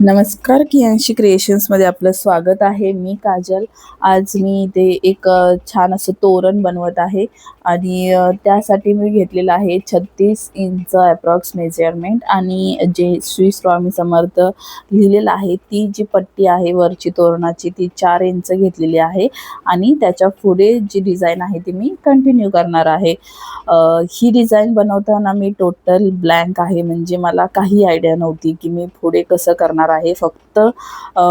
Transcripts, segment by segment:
नमस्कार कियांशी क्रिएशन्समध्ये आपलं स्वागत आहे. मी काजल. आज मी इथे एक छान असं तोरण बनवत आहे आणि त्यासाठी मी घेतलेलं आहे छत्तीस इंच अप्रॉक्स मेजरमेंट आणि जे श्री स्वामी समर्थ लिहिलेलं आहे ती जी पट्टी आहे वरची तोरणाची ती चार इंच घेतलेली आहे आणि त्याच्या पुढे जी डिझाईन आहे ती मी कंटिन्यू करणार आहे. ही डिझाईन बनवताना मी टोटल ब्लँक आहे. म्हणजे मला काही आयडिया नव्हती की मी पुढे कसं करणार आहे. फक्त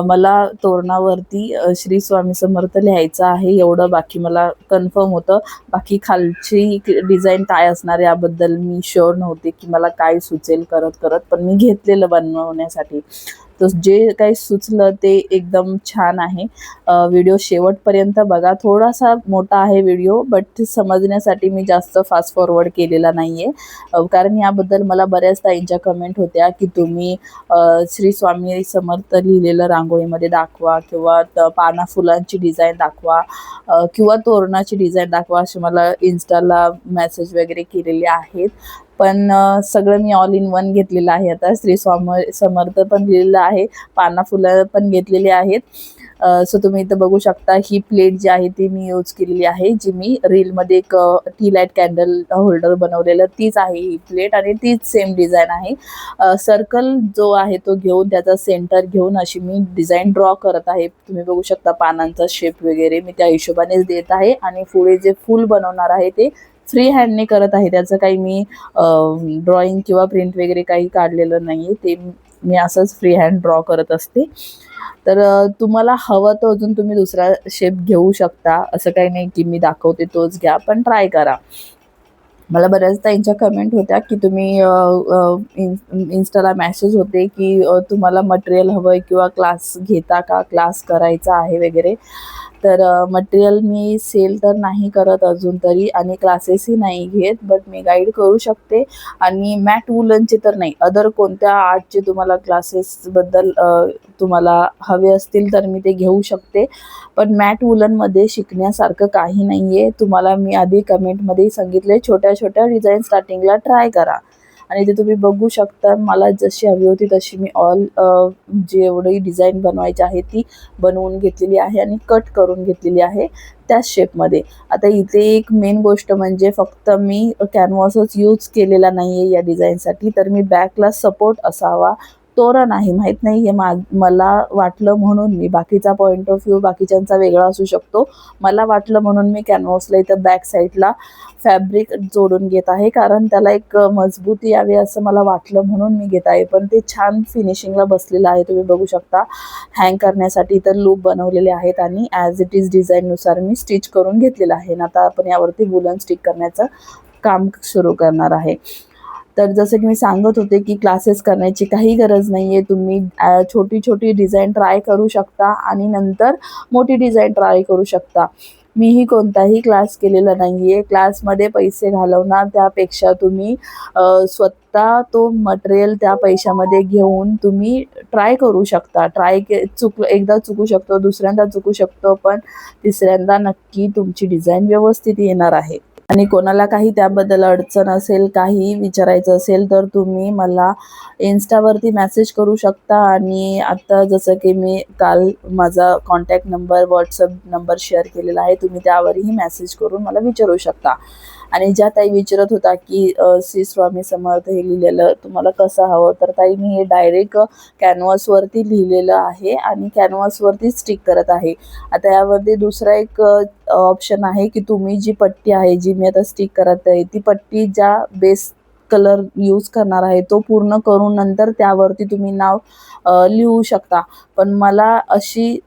मला तोरणावरती श्री स्वामी समर्थ लिहायचं आहे एवढं बाकी मला कन्फर्म होतं. बाकी खालची डिझाईन काय असणार याबद्दल मी शुअर नव्हते की मला काय सुचेल करत करत पण मी घेतलेलं बनवण्यासाठी. तर जे काही सुचलं ते एकदम छान आहे. व्हिडिओ शेवटपर्यंत बघा. थोडासा मोठा आहे व्हिडिओ बट समजण्यासाठी मी जास्त फास्ट फॉरवर्ड केलेला नाही आहे कारण याबद्दल मला बऱ्याच ताईंच्या कमेंट होत्या की तुम्ही श्री स्वामी समर्थ लिहिलेलं रांगोळीमध्ये दाखवा किंवा त- पाना फुलांची डिझाईन दाखवा किंवा तोरणाची डिझाईन दाखवा असे मला इन्स्टाला मेसेज वगैरे केलेले आहेत. पण सगळं मी ऑल इन वन घेतलेलं आहे. आता श्री स्वाम समर्थ पण लिहिलेलं आहे. पाना फुलं पण घेतलेली आहेत. सो तुम्ही इथं बघू शकता ही प्लेट जी आहे ती मी यूज केलेली आहे जी मी रीलमध्ये एक टी लाइट कॅन्डल होल्डर बनवलेलं तीच आहे ही प्लेट आणि तीच सेम डिझाईन आहे. सर्कल जो आहे तो घेऊन त्याचा सेंटर घेऊन अशी मी डिझाईन ड्रॉ करत आहे. तुम्ही बघू शकता पानांचा शेप वगैरे मी त्या हिशोबानेच देत आहे. आणि पुढे जे फूल बनवणार आहे ते फ्री हँडने करत आहे. त्याचं काही मी ड्रॉइंग किंवा प्रिंट वगैरे काही काढलेलं नाही आहे ते मी असंच फ्री हँड ड्रॉ करत असते. तर तुम्हाला हवं तर अजून तुम्ही दुसरा शेप घेऊ शकता. असं काही नाही की मी दाखवते तोच घ्या पण ट्राय करा. मला बऱ्याच यांच्या कमेंट होत्या की तुम्ही इन्स्टाला मॅसेज होते की तुम्हाला मटेरियल हवं आहे किंवा क्लास घेता का? क्लास करायचा आहे वगैरे. तर मटेरियल मी सेल तर नाही करत अजून तरी आणि क्लासेसही नाही घेत बट मी गाईड करू शकते आणि मॅट वुलनचे तर नाही. अदर कोणत्या आर्टचे तुम्हाला क्लासेसबद्दल तुम्हाला हवे असतील तर मी ते घेऊ शकते. पण मॅट वुलनमध्ये शिकण्यासारखं काही नाही आहे तुम्हाला मी आधी कमेंटमध्ये सांगितले छोट्या छोट्या डिझाईन स्टार्टिंगला ट्राय करा. आणि ते तुम्ही बघू शकता मला जशी हवी होती तशी मी ऑल जेवढी डिझाईन बनवायची आहे ती बनवून घेतलेली आहे आणि कट करून घेतलेली आहे त्याच शेपमध्ये आता इथे एक मेन गोष्ट म्हणजे फक्त मी कॅनव्हासच यूज केलेला नाही आहे या डिझाईनसाठी तर मी बॅकला सपोर्ट असावा तोरण आहे माहीत नाही हे मा मला वाटलं म्हणून मी बाकीचा पॉईंट ऑफ व्ह्यू बाकीच्यांचा वेगळा असू शकतो. मला वाटलं म्हणून मी कॅनव्हासला इथं बॅक साईडला फॅब्रिक जोडून घेत आहे कारण त्याला एक मजबूती यावी असं मला वाटलं म्हणून मी घेत आहे. पण ते छान फिनिशिंगला बसलेलं आहे तुम्ही बघू शकता. हँग करण्यासाठी इतर लूप बनवलेले आहेत आणि ॲज इट इज डिझाईननुसार मी स्टिच करून घेतलेलं आहे. आता आपण यावरती वुलन स्टिक करण्याचं काम सुरू करणार आहे. तर जसं की मी सांगत होते की क्लासेस करण्याची काही गरज नाही आहे तुम्ही छोटी छोटी डिझाईन ट्राय करू शकता आणि नंतर मोठी डिझाईन ट्राय करू शकता. मीही कोणताही क्लास केलेला नाही आहे क्लासमध्ये पैसे घालवणार त्यापेक्षा तुम्ही स्वतः तो मटेरियल त्या पैशामध्ये घेऊन तुम्ही ट्राय करू शकता. ट्राय के चुक एकदा चुकू शकतो दुसऱ्यांदा चुकू शकतो पण तिसऱ्यांदा नक्की तुमची डिझाईन व्यवस्थित येणार आहे. आणि कोणाला काही त्याबद्दल अडचण असेल काही विचारायचं असेल तर तुम्ही मला इन्स्टावरती मेसेज करू शकता. आणि आत्ता जसं की मी काल माझा contact number WhatsApp number share केलेला आहे तुम्ही त्यावरही मेसेज करून मला विचारू शकता. आणि ज्या ताई विचारत होता की श्री स्वामी समर्थ हे लिहिलेलं तुम्हाला कसं हवं? तर ताई मी हे डायरेक्ट कॅनव्हासवरती लिहिलेलं आहे आणि कॅनव्हासवरती स्टिक करत आहे. आता यामध्ये दुसरा एक ऑप्शन आहे की तुम्ही जी पट्टी आहे जी मी आता स्टिक करत आहे ती पट्टी ज्या बेस कलर यूज करणार आहे तो पूर्ण करून नंतर त्यावरती तुम्ही नाव लिहू शकता. पण मला अशी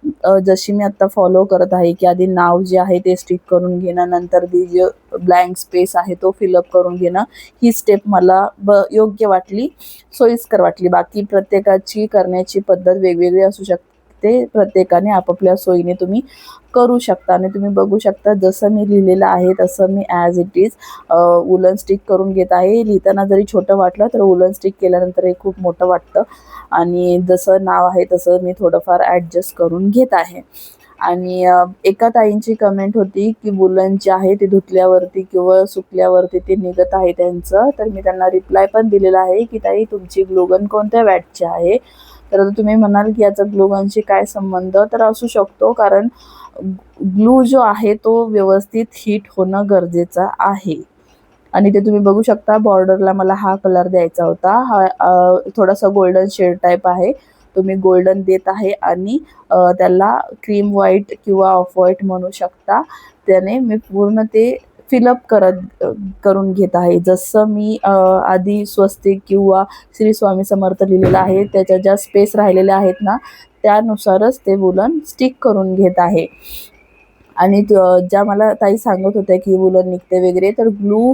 जशी मी आत्ता फॉलो करत आहे की आधी नाव जे आहे ते स्टिक करून घेणं नंतर ती जे ब्लँक स्पेस आहे तो फिलअप करून घेणं ही स्टेप मला ब योग्य वाटली सोयीस्कर वाटली. बाकी प्रत्येकाची करण्याची पद्धत वेगवेगळी असू शकते. ते प्रत्येकाने आपापल्या सोयीने तुम्ही करू शकता आणि तुम्ही बघू शकता जसं मी लिहिलेलं आहे तसं मी as it is woollen stitch करून घेत आहे. लिहिताना जरी छोटं वाटलं तर उलन स्टिक केल्यानंतर हे खूप मोठं वाटतं. आणि जसं नाव आहे तसं मी थोडंफार ॲडजस्ट करून घेत आहे. आणि एका ताईंची कमेंट होती की वुलन जे आहे ते धुतल्यावरती किंवा सुकल्यावरती ते निघत आहे त्यांचं. तर मी त्यांना रिप्लाय पण दिलेला आहे की ताई तुमची ग्लोगन कोणत्या वॅटची आहे? तर आता तुम्ही म्हणाल की याचा ग्लूगनशी काय संबंध तर असू शकतो कारण ग्लू जो आहे तो व्यवस्थित हीट होणं गरजेचं आहे. आणि ते तुम्ही बघू शकता बॉर्डरला मला हा कलर द्यायचा होता. हा थोडासा गोल्डन शेड टाईप आहे. तुम्ही गोल्डन देत आहे आणि त्याला क्रीम व्हाईट किंवा ऑफ व्हाईट म्हणू शकता. त्याने मी पूर्ण ते फिलअप करत करून घेत आहे. जसं मी आधी स्वस्तिक किंवा श्री स्वामी समर्थ लिहिलेलं आहे त्याच्या ज्या स्पेस राहिलेल्या आहेत ना त्यानुसारच ते वुलन स्टिक करून घेत आहे. आणि ज्या मला ताई सांगत होत्या की वुलन निघते वगैरे तर ग्लू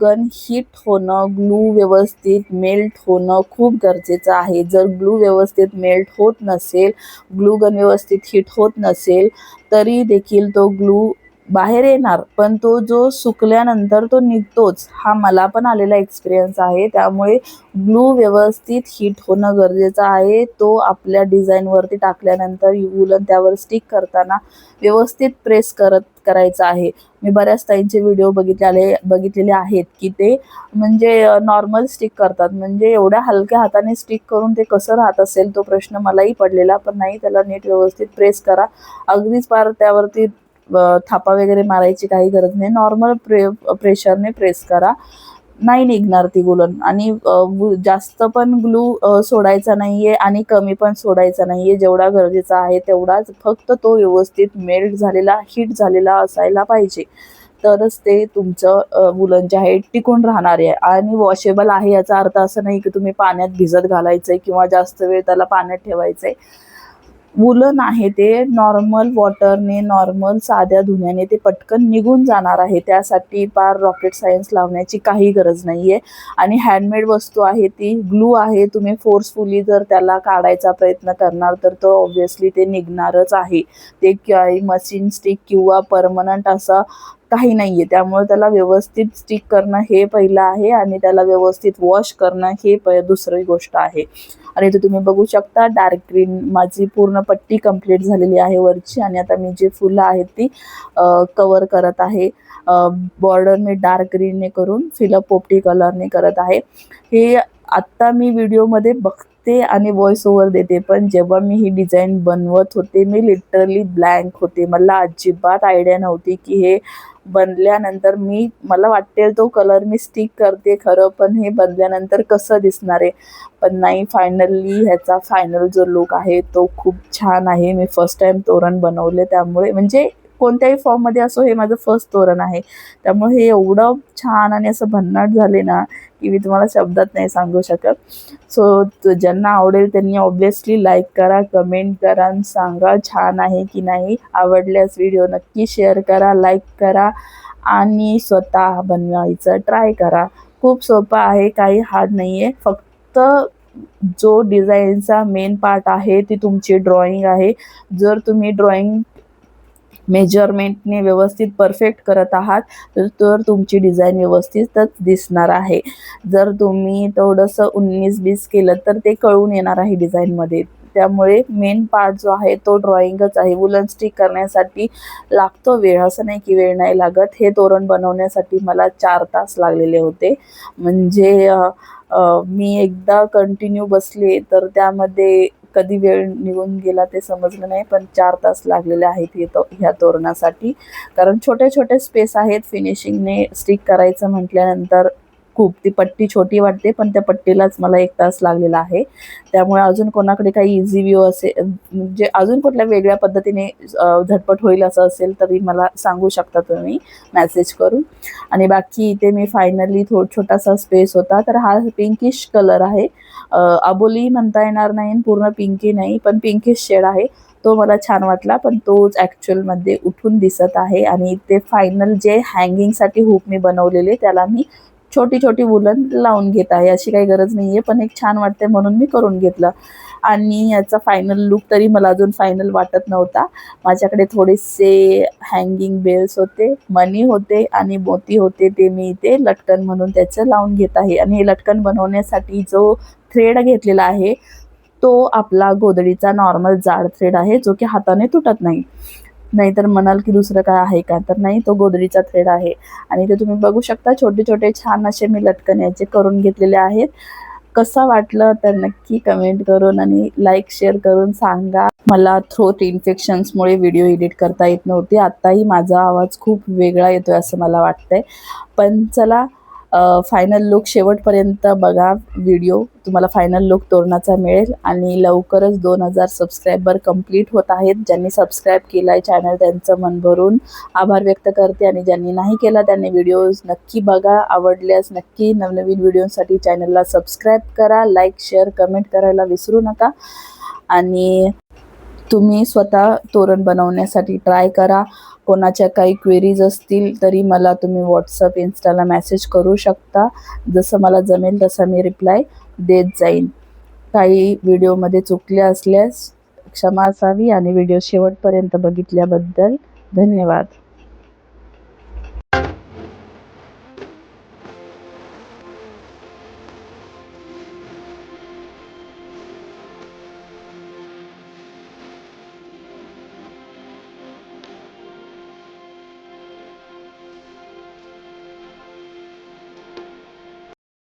गन हिट होणं ग्लू व्यवस्थित मेल्ट होणं खूप गरजेचं आहे. जर ग्लू व्यवस्थित मेल्ट होत नसेल ग्लू गन व्यवस्थित हिट होत नसेल तरी देखील तो ग्लू बाहेर येणार पण तो जो सुकल्यानंतर तो निघतोच हा मला पण आलेला एक्सपिरियन्स आहे. त्यामुळे ग्लू व्यवस्थित हीट होणं गरजेचं आहे. तो आपल्या डिझाईनवरती टाकल्यानंतर वुलन त्यावर स्टिक करताना व्यवस्थित प्रेस करत करायचं आहे. मी बऱ्याच ताईंचे व्हिडिओ बघितले बघितलेले आहेत की ते म्हणजे नॉर्मल स्टिक करतात. म्हणजे एवढ्या हलक्या हाताने स्टिक करून ते कसं राहत असेल तो प्रश्न मलाही पडलेला पण नाही त्याला नीट व्यवस्थित प्रेस करा. अगदीच पार त्यावरती थापा वगैरे मारायची काही गरज नाही. नॉर्मल प्रे प्रेशरने प्रेस करा. नाही निघणार ती गुलन. आणि जास्त पण ग्लू सोडायचा नाहीये आणि कमी पण सोडायचा नाहीये. जेवढा गरजेचा आहे तेवढाच. फक्त तो व्यवस्थित मेल्ट झालेला हीट झालेला असायला पाहिजे. तरच ते तुमचं वुलन जे आहे टिकून राहणार आहे. आणि वॉशेबल आहे याचा अर्थ असं नाही की तुम्ही पाण्यात भिजत घालायचंय किंवा जास्त वेळ त्याला पाण्यात ठेवायचंय. वुलन आहे ते नॉर्मल वॉटरने नॉर्मल साध्या धुण्याने ते पटकन निघून जाणार आहे. त्यासाठी पार रॉकेट सायन्स लावण्याची काही गरज नाही आहे आणि हँडमेड वस्तू आहे ती ग्लू आहे तुम्ही फोर्सफुली जर त्याला काढायचा प्रयत्न करणार तर तो ऑब्व्हियसली ते निघणारच आहे. ते मशीन स्टिक किंवा परमनंट असा काही नाही आहे त्यामुळे त्याला व्यवस्थित स्टिक करणं हे पहिलं आहे आणि त्याला व्यवस्थित वॉश करणं हे प दुसरी गोष्ट आहे. आणि इथे तुम्ही बघू शकता डार्क ग्रीन माझी पूर्ण पट्टी कंप्लीट झालेली आहे वरची आणि आता मी जी फुलं आहेत ती कवर करत आहे. बॉर्डर मी डार्क ग्रीनने करून फिलअप पोपटी कलरने करत आहे. हे आत्ता मी व्हिडिओमध्ये बघते आणि व्हॉइस ओव्हर देते पण जेव्हा मी ही डिझाईन बनवत होते मी लिटरली ब्लँक होते. मला अजिबात आयडिया नव्हती की हे बनल्यानंतर मी मला वाटेल तो कलर मी स्टिक करते खरं पण हे बनल्यानंतर कसं दिसणार आहे? पण नाही फायनली ह्याचा फायनल जो लुक आहे तो खूप छान आहे. मी फर्स्ट टाइम तोरण बनवले त्यामुळे म्हणजे कोणत्याही फॉर्ममध्ये असो हे माझं फर्स्ट तोरण आहे. त्यामुळे हे एवढं छान आणि असं भन्नाट झाले ना की मी तुम्हाला शब्दात नाही सांगू शकत. सो ज्यांना आवडेल त्यांनी ऑब्व्हियसली लाईक करा कमेंट करा आणि सांगा छान आहे की नाही. आवडल्यास व्हिडिओ नक्की शेअर करा लाईक करा आणि स्वतः बनवायचं ट्राय करा. खूप सोपं आहे काही हार्ड नाही आहे फक्त जो डिझाईनचा मेन पार्ट आहे ती तुमची ड्रॉइंग आहे. जर तुम्ही ड्रॉइंग मेजरमेंटने व्यवस्थित परफेक्ट करत आहात तर तुमची डिझाईन व्यवस्थितच दिसणार आहे. जर तुम्ही थोडंसं उन्नीस बीस केलं तर ते कळून येणार आहे डिझाईनमध्ये. त्यामुळे मेन पार्ट जो आहे तो ड्रॉइंगच आहे. वुलन स्टिक करण्यासाठी लागतो वेळ. असं नाही की वेळ नाही लागत. हे तोरण बनवण्यासाठी मला चार तास लागलेले होते. म्हणजे मी एकदा कंटिन्यू बसले तर त्यामध्ये कधी वेळ निघून गेला ते समजलं नाही पण चार तास लागलेले आहेत हे तो ह्या तोरणासाठी. कारण छोटे छोटे स्पेस आहेत फिनिशिंगने स्टिक करायचं म्हटल्यानंतर खूप. ती पट्टी छोटी वाटते पण त्या पट्टीलाच मला एक तास लागलेला आहे. त्यामुळे अजून कोणाकडे काही इझी व्ह्यू असेल म्हणजे अजून कुठल्या वेगळ्या पद्धतीने झटपट होईल असं असेल तरी मला सांगू शकता तुम्ही. मॅसेज करून. आणि बाकी इथे मी फायनली थो छोटासा स्पेस होता. तर हा पिंकिश कलर आहे. अबोली म्हणता येणार नाही आणि पूर्ण पिंकी नाही पण पिंकिश शेड आहे. तो मला छान वाटला पण तोच ॲक्च्युअलमध्ये उठून दिसत आहे. आणि ते फायनल जे हँगिंगसाठी हुक मी बनवलेले त्याला मी छोटी छोटी वुलन लावून घेत आहे अशी काही गरज नाही आहे पण एक छान वाटते म्हणून मी करून घेतलं. आणि याचा फायनल लुक तरी मला अजून फायनल वाटत नव्हता. माझ्याकडे थोडेसे हँगिंग बेल्स होते मनी होते आणि मोती होते ते मी इथे लटकन म्हणून त्याचं लावून घेत आहे. आणि हे लटकन बनवण्यासाठी जो थ्रेड घेतलेला आहे तो आपला गोदडीचा नॉर्मल जाड थ्रेड आहे जो की हाताने तुटत नाही. नाहीतर म्हणाल की दुसरं काय आहे का? तर नाही तो गोदडीचा थ्रेड आहे. आणि ते तुम्ही बघू शकता छोटे छोटे छान असे मी लटकन याचे करून घेतलेले आहेत. कसा वाटलं तर नक्की कमेंट करून आणि लाईक शेअर करून सांगा. मला थ्रोट इन्फेक्शन्समुळे व्हिडिओ एडिट करता येत नव्हते. आत्ताही माझा आवाज खूप वेगळा येतोय असं मला वाटतंय. पण चला फायनल लुक शेवटपर्यंत बघा व्हिडिओ तुम्हाला फायनल लुक तोरणाचा मिळेल आणि लवकरच दोन हजार सबस्क्रायबर कंप्लीट होत आहेत. ज्यांनी सबस्क्राईब केला आहे चॅनल त्यांचं मन भरून आभार व्यक्त करते आणि ज्यांनी नाही केला त्यांनी व्हिडिओज नक्की बघा. आवडल्यास नक्की नवनवीन व्हिडिओसाठी चॅनलला सबस्क्राईब करा. लाईक शेअर कमेंट करायला विसरू नका. आणि तुम्ही स्वतः तोरण बनवण्यासाठी ट्राय करा. कोणाच्या काही क्वेरीज असतील तरी मला तुम्ही व्हॉट्सअप इन्स्टाला मॅसेज करू शकता. जसं मला जमेल तसा मी रिप्लाय देत जाईन. काही व्हिडिओमध्ये चुकले असल्यास क्षमा असावी आणि व्हिडिओ शेवटपर्यंत बघितल्याबद्दल धन्यवाद.